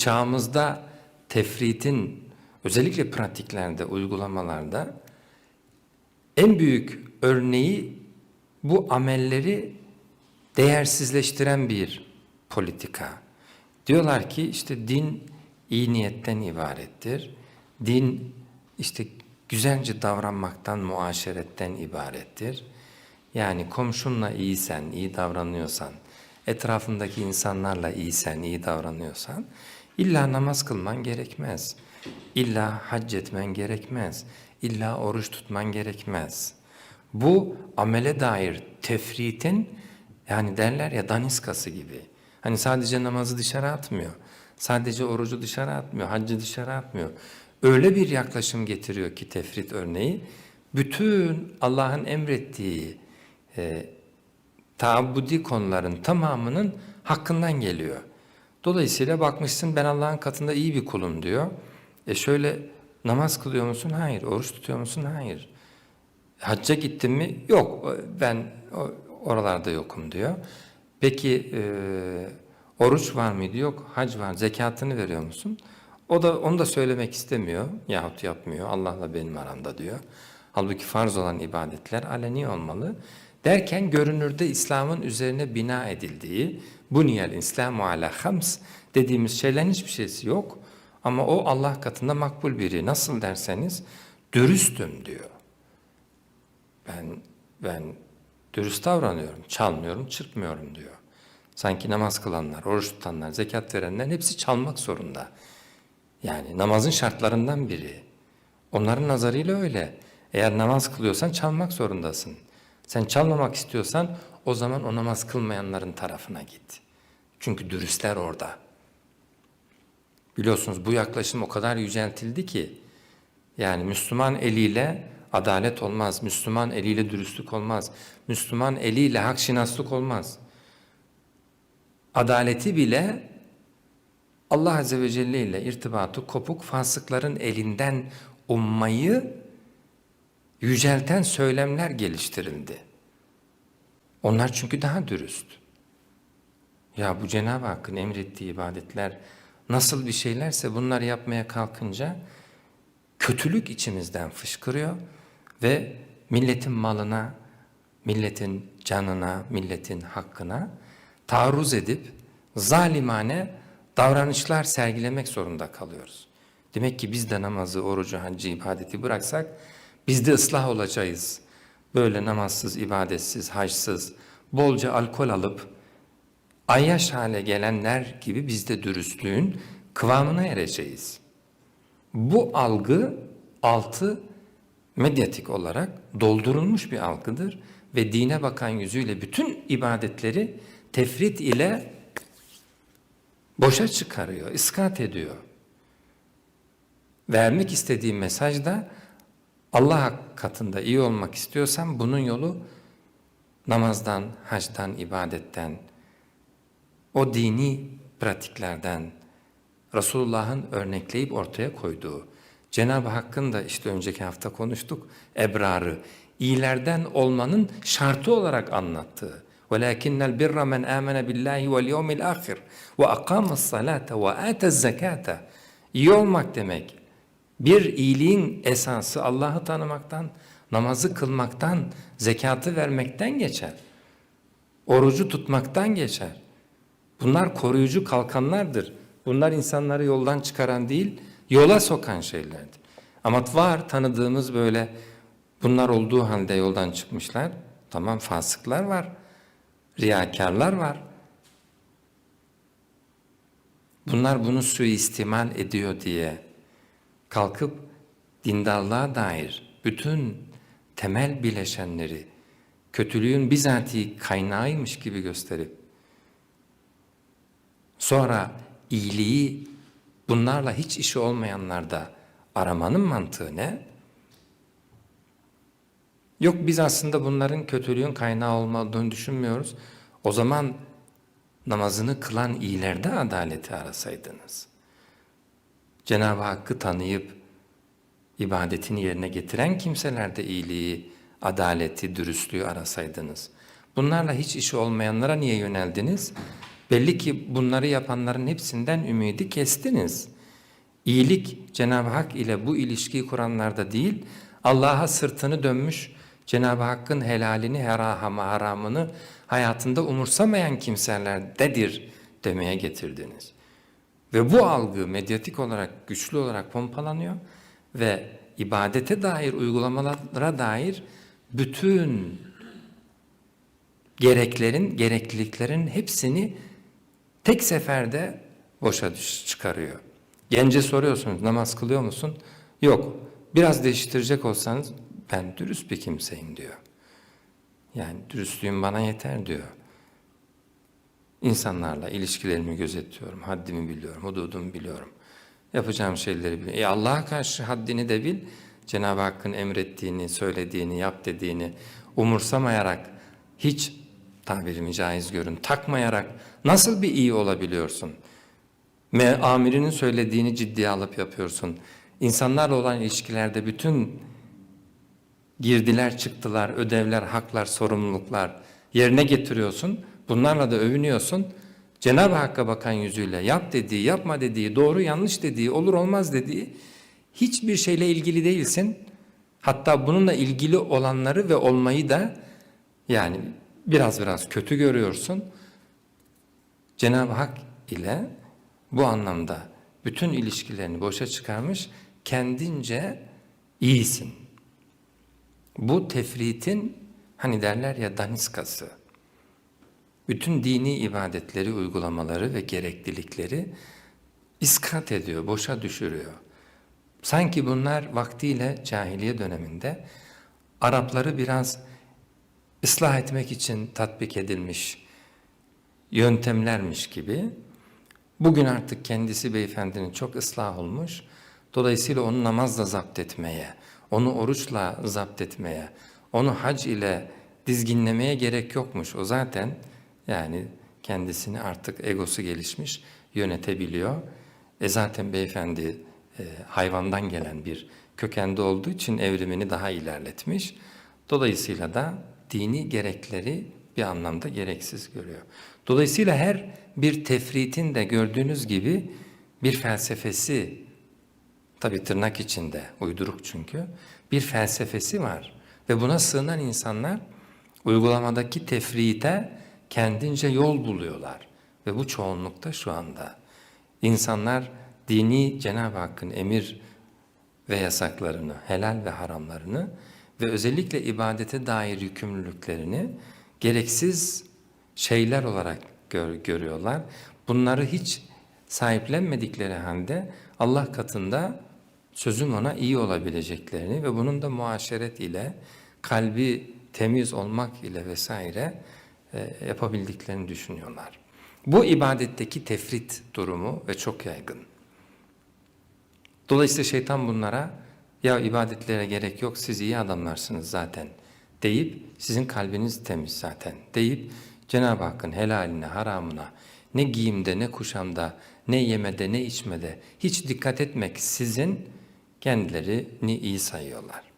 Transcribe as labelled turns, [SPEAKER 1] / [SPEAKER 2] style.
[SPEAKER 1] Çağımızda tefritin özellikle pratiklerde, uygulamalarda en büyük örneği bu amelleri değersizleştiren bir politika. Diyorlar ki işte din iyi niyetten ibarettir. Din işte güzelce davranmaktan, muaşeretten ibarettir. Yani komşunla iyisen, iyi davranıyorsan, etrafındaki insanlarla iyisen, iyi davranıyorsan illa namaz kılman gerekmez. İlla hac etmen gerekmez. İlla oruç tutman gerekmez. Bu amele dair tefritin yani derler ya daniskası gibi. Hani sadece namazı dışarı atmıyor. Sadece orucu dışarı atmıyor, haccı dışarı atmıyor. Öyle bir yaklaşım getiriyor ki tefrit örneği, bütün Allah'ın emrettiği e, taabbudi konuların tamamının hakkından geliyor. Dolayısıyla bakmışsın ben Allah'ın katında iyi bir kulum diyor. E şöyle namaz kılıyor musun? Hayır. Oruç tutuyor musun? Hayır. Hacca gittin mi? Yok. Ben oralarda yokum diyor. Peki e, oruç var mıydı? Yok. Hac var. Zekatını veriyor musun? O da onu da söylemek istemiyor yahut yapmıyor. Allah'la benim aramda diyor. Halbuki farz olan ibadetler aleni olmalı. Derken görünürde İslam'ın üzerine bina edildiği buniyel İslamu ala hams dediğimiz şeylerin hiçbir şeysi yok. Ama o Allah katında makbul biri. Nasıl derseniz dürüstüm diyor. Ben ben dürüst davranıyorum, çalmıyorum, çırpmıyorum diyor. Sanki namaz kılanlar, oruç tutanlar, zekat verenlerin hepsi çalmak zorunda. Yani namazın şartlarından biri. Onların nazarıyla öyle. Eğer namaz kılıyorsan çalmak zorundasın. Sen çalmamak istiyorsan o zaman o namaz kılmayanların tarafına git. Çünkü dürüstler orada. Biliyorsunuz bu yaklaşım o kadar yüceltildi ki yani Müslüman eliyle adalet olmaz, Müslüman eliyle dürüstlük olmaz, Müslüman eliyle hakşinaslık olmaz. Adaleti bile Allah Azze ve Celle ile irtibatı kopuk fasıkların elinden ummayı yücelten söylemler geliştirildi. Onlar çünkü daha dürüst. Ya bu Cenab-ı Hakk'ın emrettiği ibadetler nasıl bir şeylerse bunları yapmaya kalkınca kötülük içimizden fışkırıyor ve milletin malına, milletin canına, milletin hakkına taarruz edip zalimane davranışlar sergilemek zorunda kalıyoruz. Demek ki biz de namazı, orucu, haccı, ibadeti bıraksak biz de ıslah olacağız. Böyle namazsız, ibadetsiz, haçsız, bolca alkol alıp ayyaş hale gelenler gibi biz de dürüstlüğün kıvamına ereceğiz. Bu algı altı medyatik olarak doldurulmuş bir algıdır ve dine bakan yüzüyle bütün ibadetleri tefrit ile boşa çıkarıyor, iskat ediyor. Vermek istediğim mesaj da Allah katında iyi olmak istiyorsan bunun yolu namazdan, hacdan, ibadetten, o dini pratiklerden, Resulullah'ın örnekleyip ortaya koyduğu, Cenab-ı Hakk'ın da işte önceki hafta konuştuk, ebrarı, iyilerden olmanın şartı olarak anlattığı. وَلَاكِنَّ الْبِرَّ مَنْ آمَنَ بِاللّٰهِ وَالْيَوْمِ الْآخِرِ وَاَقَامَ الصَّلَاةَ وَآتَ الزَّكَاةَ İyi olmak demek. bir iyiliğin esası Allah'ı tanımaktan, namazı kılmaktan, zekatı vermekten geçer. Orucu tutmaktan geçer. Bunlar koruyucu kalkanlardır. Bunlar insanları yoldan çıkaran değil, yola sokan şeylerdir. Ama var tanıdığımız böyle bunlar olduğu halde yoldan çıkmışlar. Tamam fasıklar var, riyakarlar var. Bunlar bunu suistimal ediyor diye kalkıp dindarlığa dair bütün temel bileşenleri kötülüğün bizatihi kaynağıymış gibi gösterip Sonra iyiliği bunlarla hiç işi olmayanlarda aramanın mantığı ne? Yok biz aslında bunların kötülüğün kaynağı olmadığını düşünmüyoruz. O zaman namazını kılan iyilerde adaleti arasaydınız. Cenab-ı Hakk'ı tanıyıp ibadetini yerine getiren kimselerde iyiliği, adaleti, dürüstlüğü arasaydınız. Bunlarla hiç işi olmayanlara niye yöneldiniz? Belli ki bunları yapanların hepsinden ümidi kestiniz. İyilik Cenab-ı Hak ile bu ilişkiyi kuranlarda değil, Allah'a sırtını dönmüş, Cenab-ı Hakk'ın helalini, herahama, haramını hayatında umursamayan kimselerdedir demeye getirdiniz. Ve bu algı medyatik olarak, güçlü olarak pompalanıyor ve ibadete dair, uygulamalara dair bütün gereklerin, gerekliliklerin hepsini tek seferde boşa çıkarıyor. Gence soruyorsunuz namaz kılıyor musun? Yok. Biraz değiştirecek olsanız ben dürüst bir kimseyim diyor. Yani dürüstlüğüm bana yeter diyor. İnsanlarla ilişkilerimi gözetiyorum, haddimi biliyorum, hududumu biliyorum. Yapacağım şeyleri biliyorum. E Allah'a karşı haddini de bil. Cenab-ı Hakk'ın emrettiğini, söylediğini, yap dediğini umursamayarak, hiç tabirimi caiz görün, takmayarak nasıl bir iyi olabiliyorsun? Me amirinin söylediğini ciddiye alıp yapıyorsun. İnsanlarla olan ilişkilerde bütün girdiler, çıktılar, ödevler, haklar, sorumluluklar yerine getiriyorsun. Bunlarla da övünüyorsun. Cenab-ı Hakk'a bakan yüzüyle yap dediği, yapma dediği, doğru yanlış dediği, olur olmaz dediği hiçbir şeyle ilgili değilsin. Hatta bununla ilgili olanları ve olmayı da yani biraz biraz kötü görüyorsun. Cenab-ı Hak ile bu anlamda bütün ilişkilerini boşa çıkarmış, kendince iyisin. Bu tefritin hani derler ya daniskası. Bütün dini ibadetleri, uygulamaları ve gereklilikleri iskat ediyor, boşa düşürüyor. Sanki bunlar vaktiyle cahiliye döneminde Arapları biraz ıslah etmek için tatbik edilmiş yöntemlermiş gibi. Bugün artık kendisi beyefendinin çok ıslah olmuş. Dolayısıyla onu namazla zapt etmeye, onu oruçla zapt etmeye, onu hac ile dizginlemeye gerek yokmuş. O zaten yani kendisini artık egosu gelişmiş, yönetebiliyor. E zaten beyefendi e, hayvandan gelen bir kökende olduğu için evrimini daha ilerletmiş. Dolayısıyla da dini gerekleri bir anlamda gereksiz görüyor. Dolayısıyla her bir tefritin de gördüğünüz gibi bir felsefesi, tabi tırnak içinde uyduruk çünkü, bir felsefesi var. Ve buna sığınan insanlar uygulamadaki tefrite kendince yol buluyorlar. Ve bu çoğunlukta şu anda. İnsanlar dini Cenab-ı Hakk'ın emir ve yasaklarını, helal ve haramlarını ve özellikle ibadete dair yükümlülüklerini gereksiz şeyler olarak gör, görüyorlar. Bunları hiç sahiplenmedikleri halde Allah katında sözüm ona iyi olabileceklerini ve bunun da muaşeret ile kalbi temiz olmak ile vesaire e, yapabildiklerini düşünüyorlar. Bu ibadetteki tefrit durumu ve çok yaygın. Dolayısıyla şeytan bunlara ya ibadetlere gerek yok siz iyi adamlarsınız zaten deyip sizin kalbiniz temiz zaten deyip Cenab-ı Hakk'ın helaline haramına ne giyimde ne kuşamda ne yemede ne içmede hiç dikkat etmek sizin kendilerini iyi sayıyorlar.